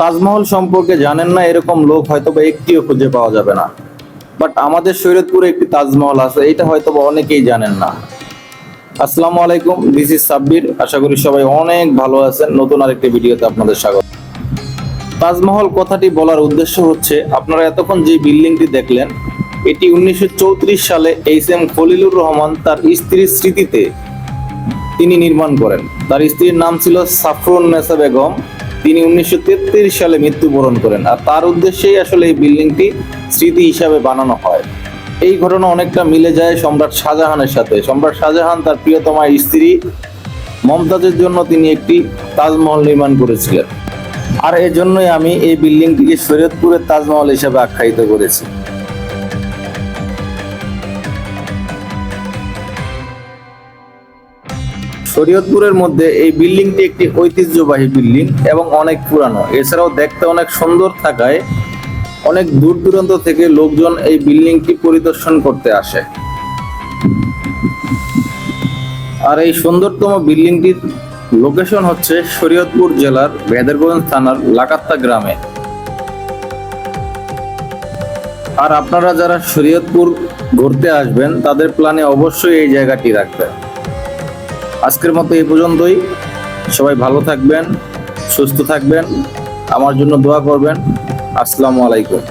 তাজমহল সম্পর্কে জানেন না, এরকম লোক হয়তো বা একটিও খুঁজে পাওয়া যাবে না। বাট আমাদের শরীয়তপুরে একটি তাজমহল আছে, এটা হয়তো বা অনেকেই জানেন না। আসসালামু আলাইকুম দিস ইজ সাব্বির, আশা করি সবাই অনেক ভালো আছেন। নতুন আরেকটি ভিডিওতে আপনাদের স্বাগত। তাজমহল কথাটি বলার উদ্দেশ্য হচ্ছে, আপনারা এতক্ষণ যে বিল্ডিংটি দেখলেন, এটি উনিশশো চৌত্রিশ সালে এইচ এম খলিলুর রহমান তার স্ত্রীর স্মৃতিতে তিনি নির্মাণ করেন। তার স্ত্রীর নাম ছিল সাফরুন নেসা বেগম। তিনি উনিশশো সালে মৃত্যুবরণ করেন। আর তার উদ্দেশ্যেই আসলে এই বিল্ডিংটি স্মৃতি হিসাবে বানানো হয়। এই ঘটনা অনেকটা মিলে যায় সম্রাট শাহজাহানের সাথে। সম্রাট শাহজাহান তার প্রিয়তমা স্ত্রী মমতাজের জন্য তিনি একটি তাজমহল নির্মাণ করেছিলেন। আর এজন্যই আমি এই বিল্ডিংটিকে শরীয়তপুরের তাজমহল হিসেবে আখ্যায়িত করেছি। শরীয়তপুরের মধ্যে এই বিল্ডিংটি একটি ঐতিহ্যবাহী বিল্ডিং এবং অনেক পুরানো। এছাড়াও দেখতে অনেক সুন্দর থাকায় অনেক দূর দূরান্ত থেকে লোকজন এই বিল্ডিংটি পরিদর্শন করতে আসে। আর এই সুন্দরতম বিল্ডিংটির লোকেশন হচ্ছে শরীয়তপুর জেলার ভেদেরগঞ্জ থানার লাকাত্তা গ্রামে। আর আপনারা যারা শরীয়তপুর ঘুরতে আসবেন, তাদের প্ল্যানে অবশ্যই এই জায়গাটি রাখবেন। আজকের মতো এই পর্যন্তই। সবাই ভালো থাকবেন, সুস্থ থাকবেন, আমার জন্য দোয়া করবেন। আসসালামু আলাইকুম।